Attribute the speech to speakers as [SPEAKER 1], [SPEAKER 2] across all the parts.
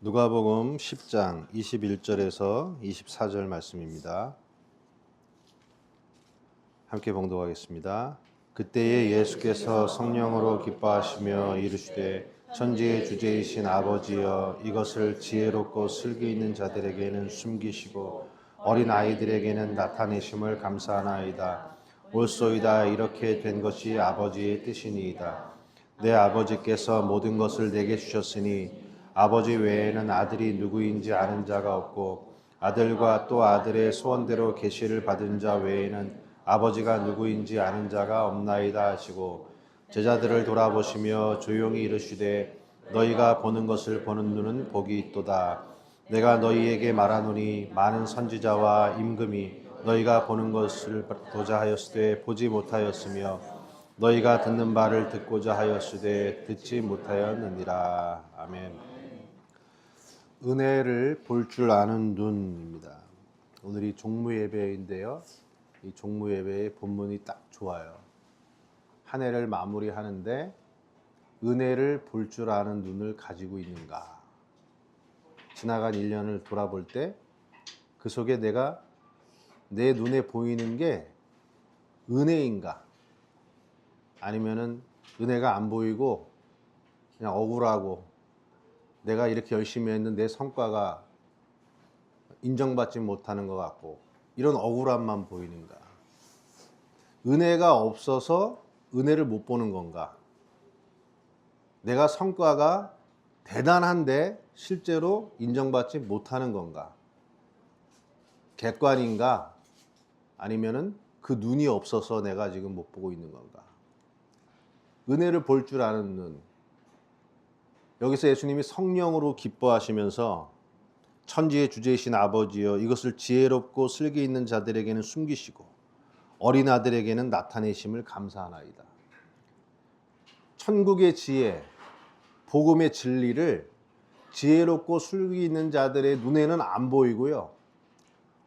[SPEAKER 1] 누가복음 10장 21절에서 24절 말씀입니다. 함께 봉독하겠습니다. 그때에 예수께서 성령으로 기뻐하시며 이르시되 천지의 주제이신 아버지여 이것을 지혜롭고 슬기 있는 자들에게는 숨기시고 어린 아이들에게는 나타내심을 감사하나이다. 옳소이다 이렇게 된 것이 아버지의 뜻이니이다. 내 아버지께서 모든 것을 내게 주셨으니 아버지 외에는 아들이 누구인지 아는 자가 없고 아들과 또 아들의 소원대로 계시를 받은 자 외에는 아버지가 누구인지 아는 자가 없나이다 하시고 제자들을 돌아보시며 조용히 이르시되 너희가 보는 것을 보는 눈은 복이 있도다 내가 너희에게 말하노니 많은 선지자와 임금이 너희가 보는 것을 보자 하였으되 보지 못하였으며 너희가 듣는 바를 듣고자 하였으되 듣지 못하였느니라 아멘. 은혜를 볼 줄 아는 눈입니다. 오늘이 종무 예배인데요. 이 종무 예배의 본문이 딱 좋아요. 한 해를 마무리하는데 은혜를 볼 줄 아는 눈을 가지고 있는가? 지나간 1년을 돌아볼 때 그 속에 내가 내 눈에 보이는 게 은혜인가? 아니면은 은혜가 안 보이고 그냥 억울하고 내가 이렇게 열심히 했는데 내 성과가 인정받지 못하는 것 같고 이런 억울함만 보이는가? 은혜가 없어서 은혜를 못 보는 건가? 내가 성과가 대단한데 실제로 인정받지 못하는 건가? 객관인가? 아니면은 그 눈이 없어서 내가 지금 못 보고 있는 건가? 은혜를 볼 줄 아는 눈. 여기서 예수님이 성령으로 기뻐하시면서 천지의 주제이신 아버지여 이것을 지혜롭고 슬기 있는 자들에게는 숨기시고 어린 아들에게는 나타내심을 감사하나이다. 천국의 지혜, 복음의 진리를 지혜롭고 슬기 있는 자들의 눈에는 안 보이고요.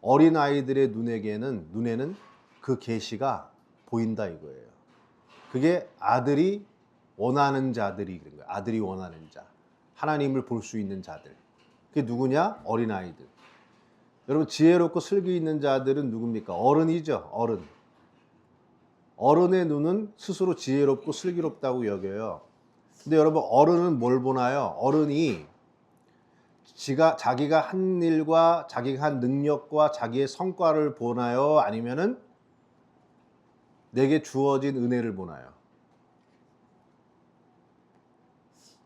[SPEAKER 1] 어린 아이들의 눈에게는 눈에는 그 계시가 보인다 이거예요. 그게 아들이 원하는 자들이 그런 거예요. 아들이 원하는 자. 하나님을 볼 수 있는 자들. 그게 누구냐? 어린아이들. 여러분, 지혜롭고 슬기 있는 자들은 누굽니까? 어른이죠. 어른. 어른의 눈은 스스로 지혜롭고 슬기롭다고 여겨요. 근데 여러분, 어른은 뭘 보나요? 어른이 지가, 자기가 한 일과 자기가 한 능력과 자기의 성과를 보나요? 아니면은 내게 주어진 은혜를 보나요?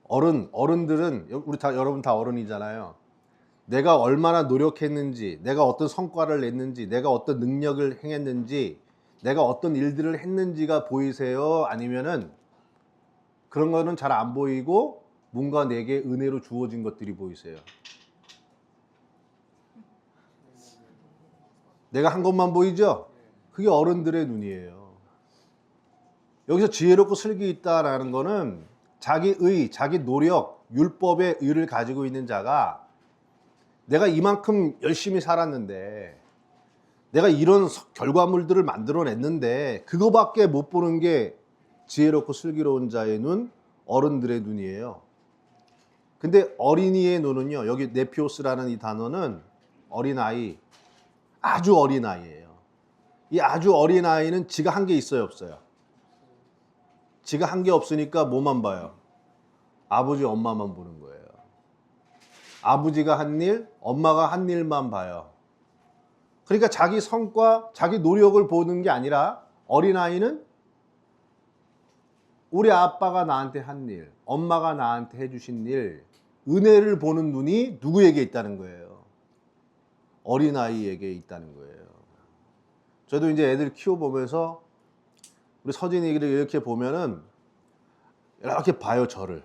[SPEAKER 1] 어른, 어른들은 우리 다 여러분 다 어른이잖아요. 내가 얼마나 노력했는지, 내가 어떤 성과를 냈는지, 내가 어떤 능력을 행했는지, 내가 어떤 일들을 했는지가 보이세요? 아니면은 그런 거는 잘 안 보이고 뭔가 내게 은혜로 주어진 것들이 보이세요? 내가 한 것만 보이죠? 그게 어른들의 눈이에요. 여기서 지혜롭고 슬기 있다라는 거는 자기 의, 자기 노력, 율법의 의를 가지고 있는 자가 내가 이만큼 열심히 살았는데 내가 이런 결과물들을 만들어냈는데 그거밖에 못 보는 게 지혜롭고 슬기로운 자의 눈, 어른들의 눈이에요. 근데 어린이의 눈은요, 여기 네피오스라는 이 단어는 어린아이, 아주 어린아이예요. 이 아주 어린아이는 지가 한 게 있어요, 없어요? 지가 한 게 없으니까 뭐만 봐요? 아버지, 엄마만 보는 거예요. 아버지가 한 일, 엄마가 한 일만 봐요. 그러니까 자기 성과, 자기 노력을 보는 게 아니라 어린아이는 우리 아빠가 나한테 한 일, 엄마가 나한테 해주신 일, 은혜를 보는 눈이 누구에게 있다는 거예요? 어린아이에게 있다는 거예요. 저도 이제 애들 키워보면서 우리 서진이를 이렇게 보면은 이렇게 봐요 저를.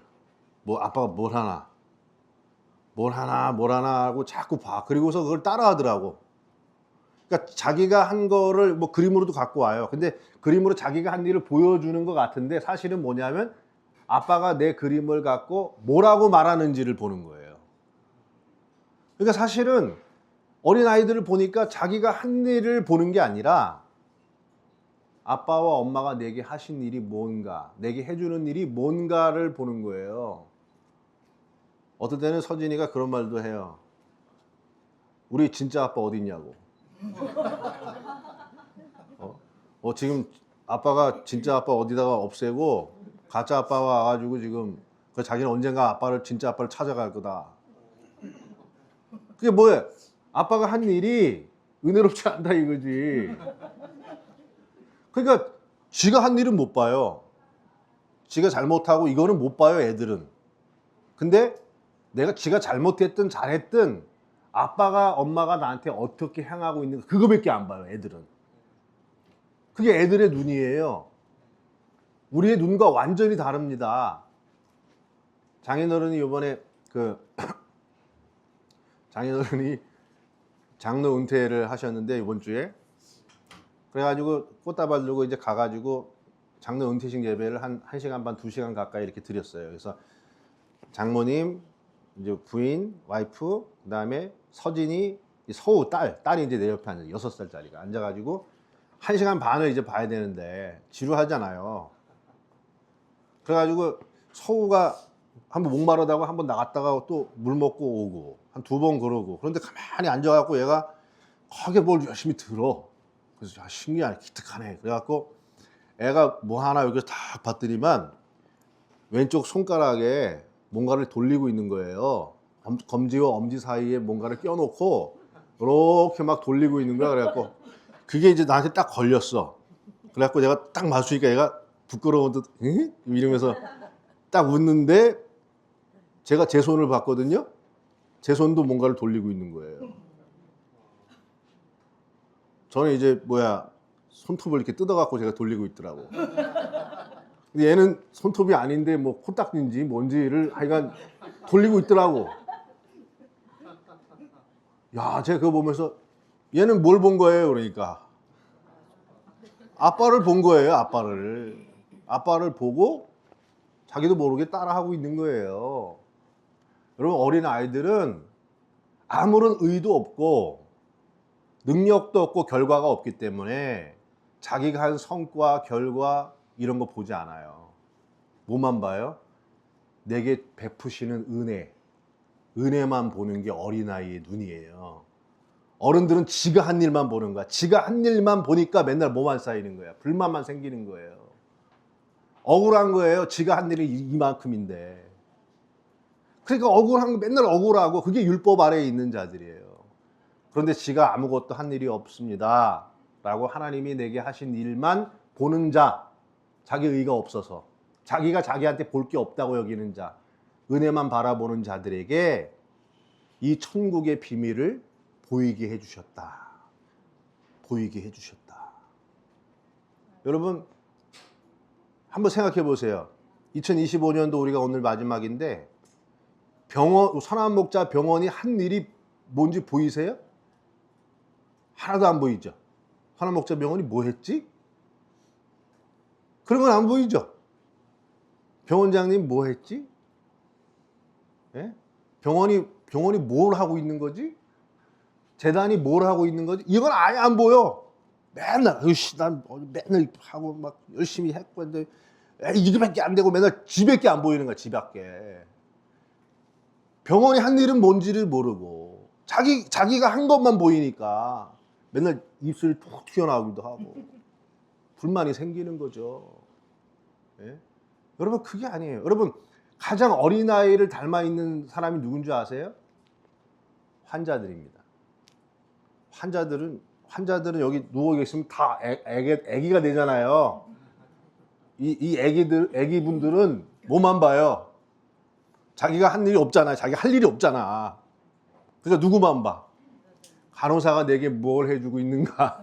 [SPEAKER 1] 뭐 아빠가 뭘 하나? 뭘 하나 뭘 하나 하고 자꾸 봐. 그리고서 그걸 따라하더라고. 그러니까 자기가 한 거를 뭐 그림으로도 갖고 와요. 근데 그림으로 자기가 한 일을 보여주는 것 같은데 사실은 뭐냐면 아빠가 내 그림을 갖고 뭐라고 말하는지를 보는 거예요. 그러니까 사실은 어린 아이들을 보니까 자기가 한 일을 보는 게 아니라 아빠와 엄마가 내게 하신 일이 뭔가, 내게 해주는 일이 뭔가를 보는 거예요. 어떨 때는 서진이가 그런 말도 해요. 우리 진짜 아빠 어디 있냐고. 어? 어, 지금 아빠가 진짜 아빠 어디다가 없애고 가짜 아빠가 와가지고 지금 그 자기는 언젠가 아빠를 진짜 아빠를 찾아갈 거다. 그게 뭐예요? 아빠가 한 일이 은혜롭지 않다 이거지. 그러니까 지가 한 일은 못 봐요. 지가 잘못하고 이거는 못 봐요, 애들은. 근데 내가 지가 잘못했든 잘했든 아빠가 엄마가 나한테 어떻게 향하고 있는가 그거밖에 안 봐요, 애들은. 그게 애들의 눈이에요. 우리의 눈과 완전히 다릅니다. 장인어른이 이번에 그 장인어른이 장로 은퇴를 하셨는데 이번 주에 그래가지고 꽃다발 들고 이제 가가지고 장로 은퇴식 예배를 한 1시간 반, 2시간 가까이 이렇게 드렸어요. 그래서 장모님, 이제 부인, 와이프, 그 다음에 서진이, 이 서우 딸, 딸이 이제 내 옆에 앉아, 6살짜리가 앉아가지고 1시간 반을 이제 봐야 되는데 지루하잖아요. 그래가지고 서우가 한번 목마르다고 한번 나갔다가 또 물 먹고 오고 한 두 번 그러고 그런데 가만히 앉아갖고 얘가 거기에 뭘 열심히 들어. 그래서 야, 신기하네, 기특하네. 그래갖고 애가 뭐 하나 여기서 딱 봤더니만 왼쪽 손가락에 뭔가를 돌리고 있는 거예요. 검- 검지와 엄지 사이에 뭔가를 껴놓고 이렇게 막 돌리고 있는 거야. 그래갖고 그게 이제 나한테 딱 걸렸어. 그래갖고 내가 딱 맞추니까 얘가 부끄러운 듯 응? 이러면서 딱 웃는데 제가 제 손을 봤거든요. 제 손도 뭔가를 돌리고 있는 거예요. 저는 이제 뭐야 손톱을 이렇게 뜯어갖고 제가 돌리고 있더라고. 근데 얘는 손톱이 아닌데 뭐 코딱지인지 뭔지를 하여간 돌리고 있더라고. 야, 제가 그거 보면서 얘는 뭘 본 거예요? 그러니까 아빠를 본 거예요. 아빠를 아빠를 보고 자기도 모르게 따라하고 있는 거예요. 여러분 어린 아이들은 아무런 의도 없고 능력도 없고 결과가 없기 때문에 자기가 한 성과, 결과 이런 거 보지 않아요. 뭐만 봐요? 내게 베푸시는 은혜. 은혜만 보는 게 어린아이의 눈이에요. 어른들은 지가 한 일만 보는 거야. 지가 한 일만 보니까 맨날 뭐만 쌓이는 거야. 불만만 생기는 거예요. 억울한 거예요. 지가 한 일이 이- 이만큼인데. 그러니까 억울한 거 맨날 억울하고 그게 율법 아래에 있는 자들이에요. 그런데 지가 아무것도 한 일이 없습니다. 라고 하나님이 내게 하신 일만 보는 자, 자기 의가 없어서, 자기가 자기한테 볼 게 없다고 여기는 자, 은혜만 바라보는 자들에게 이 천국의 비밀을 보이게 해주셨다. 보이게 해주셨다. 여러분, 한번 생각해 보세요. 2025년도 우리가 오늘 마지막인데, 병원, 선한 목자 병원이 한 일이 뭔지 보이세요? 하나도 안 보이죠. 선한 목자 병원이 뭐 했지? 그런 건 안 보이죠. 병원장님 뭐 했지? 예? 병원이 병원이 뭘 하고 있는 거지? 재단이 뭘 하고 있는 거지? 이건 아예 안 보여. 맨날 으씨 난 맨날 하고 막 열심히 했고 근데 이거밖에 안 되고 맨날 집밖에 안 보이는 거야 집밖에. 병원이 한 일은 뭔지를 모르고 자기 자기가 한 것만 보이니까 맨날 입술이 툭 튀어나오기도 하고 불만이 생기는 거죠. 예? 여러분 그게 아니에요. 여러분 가장 어린 아이를 닮아 있는 사람이 누군지 아세요? 환자들입니다. 환자들은 환자들은 여기 누워 계시면 다 애, 애기, 애기가 되잖아요. 이, 이 애기들 애기분들은 뭐만 봐요. 자기가 한 일이 없잖아. 자기 할 일이 없잖아. 그래서 누구만 봐. 간호사가 내게 뭘 해주고 있는가?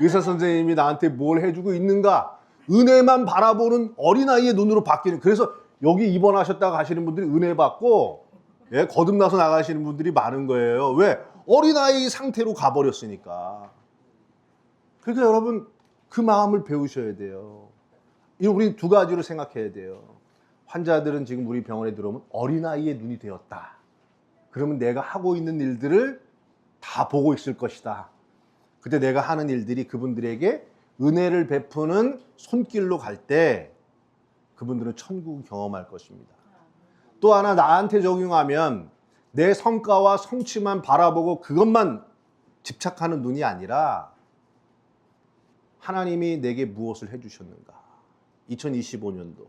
[SPEAKER 1] 의사 선생님이 나한테 뭘 해주고 있는가? 은혜만 바라보는 어린아이의 눈으로 바뀌는. 그래서 여기 입원하셨다가 가시는 분들이 은혜 받고, 예, 거듭나서 나가시는 분들이 많은 거예요. 왜? 어린아이 상태로 가버렸으니까. 그러니까 여러분, 그 마음을 배우셔야 돼요. 이 우리 두 가지로 생각해야 돼요. 환자들은 지금 우리 병원에 들어오면 어린아이의 눈이 되었다. 그러면 내가 하고 있는 일들을 다 보고 있을 것이다. 그때 내가 하는 일들이 그분들에게 은혜를 베푸는 손길로 갈 때 그분들은 천국을 경험할 것입니다. 또 하나 나한테 적용하면 내 성과와 성취만 바라보고 그것만 집착하는 눈이 아니라 하나님이 내게 무엇을 해주셨는가. 2025년도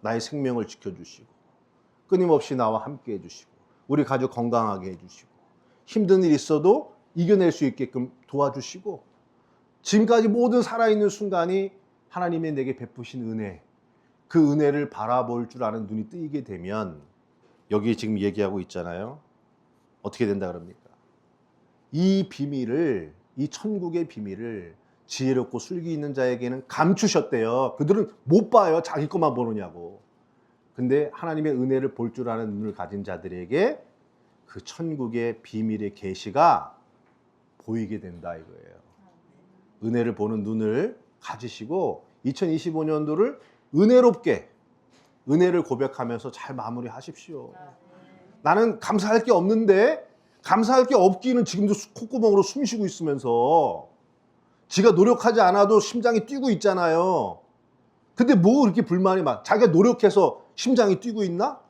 [SPEAKER 1] 나의 생명을 지켜주시고 끊임없이 나와 함께 해주시고 우리 가족 건강하게 해주시고 힘든 일 있어도 이겨낼 수 있게끔 도와주시고 지금까지 모든 살아있는 순간이 하나님의 내게 베푸신 은혜 그 은혜를 바라볼 줄 아는 눈이 뜨이게 되면 여기 지금 얘기하고 있잖아요. 어떻게 된다 그럽니까? 이 비밀을 이 천국의 비밀을 지혜롭고 술기 있는 자에게는 감추셨대요. 그들은 못 봐요. 자기 것만 보느냐고. 근데 하나님의 은혜를 볼 줄 아는 눈을 가진 자들에게 그 천국의 비밀의 계시가 보이게 된다 이거예요. 은혜를 보는 눈을 가지시고 2025년도를 은혜롭게 은혜를 고백하면서 잘 마무리하십시오. 나는 감사할 게 없는데 감사할 게 없기는 지금도 수- 콧구멍으로 숨 쉬고 있으면서 지가 노력하지 않아도 심장이 뛰고 있잖아요. 근데 뭐 그렇게 불만이 많? 자기가 노력해서 심장이 뛰고 있나?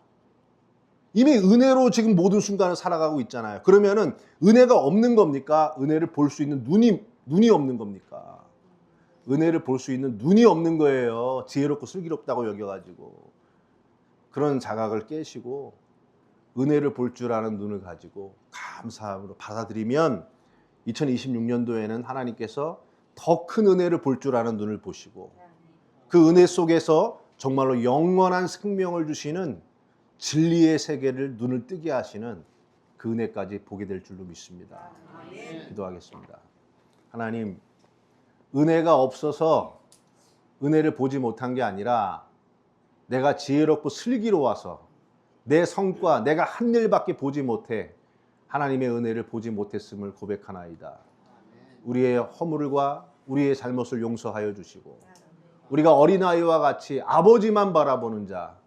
[SPEAKER 1] 이미 은혜로 지금 모든 순간을 살아가고 있잖아요. 그러면은 은혜가 없는 겁니까? 은혜를 볼 수 있는 눈이 눈이 없는 겁니까? 은혜를 볼 수 있는 눈이 없는 거예요. 지혜롭고 슬기롭다고 여겨가지고 그런 자각을 깨시고 은혜를 볼 줄 아는 눈을 가지고 감사함으로 받아들이면 2026년도에는 하나님께서 더 큰 은혜를 볼 줄 아는 눈을 보시고 그 은혜 속에서 정말로 영원한 생명을 주시는 진리의 세계를 눈을 뜨게 하시는 그 은혜까지 보게 될 줄로 믿습니다. 기도하겠습니다. 하나님, 은혜가 없어서 은혜를 보지 못한 게 아니라 내가 지혜롭고 슬기로워서 내 성과, 내가 한 일밖에 보지 못해 하나님의 은혜를 보지 못했음을 고백하나이다. 우리의 허물과 우리의 잘못을 용서하여 주시고 우리가 어린아이와 같이 아버지만 바라보는 자,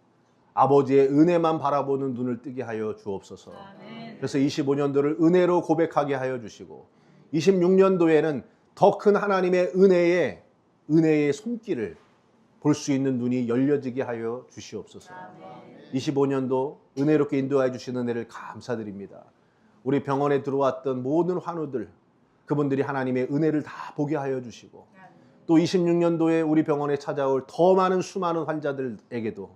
[SPEAKER 1] 아버지의 은혜만 바라보는 눈을 뜨게 하여 주옵소서. 그래서 25년도를 은혜로 고백하게 하여 주시고 26년도에는 더 큰 하나님의 은혜의 은혜의 손길을 볼 수 있는 눈이 열려지게 하여 주시옵소서. 25년도 은혜롭게 인도하여 주신 은혜를 감사드립니다. 우리 병원에 들어왔던 모든 환우들 그분들이 하나님의 은혜를 다 보게 하여 주시고 또 26년도에 우리 병원에 찾아올 더 많은 수많은 환자들에게도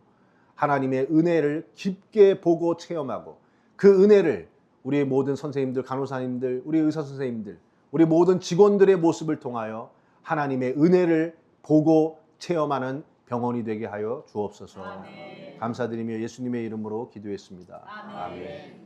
[SPEAKER 1] 하나님의 은혜를 깊게 보고 체험하고 그 은혜를 우리의 모든 선생님들, 간호사님들, 우리 의사 선생님들, 우리 모든 직원들의 모습을 통하여 하나님의 은혜를 보고 체험하는 병원이 되게 하여 주옵소서. 감사드리며 예수님의 이름으로 기도했습니다. 아멘.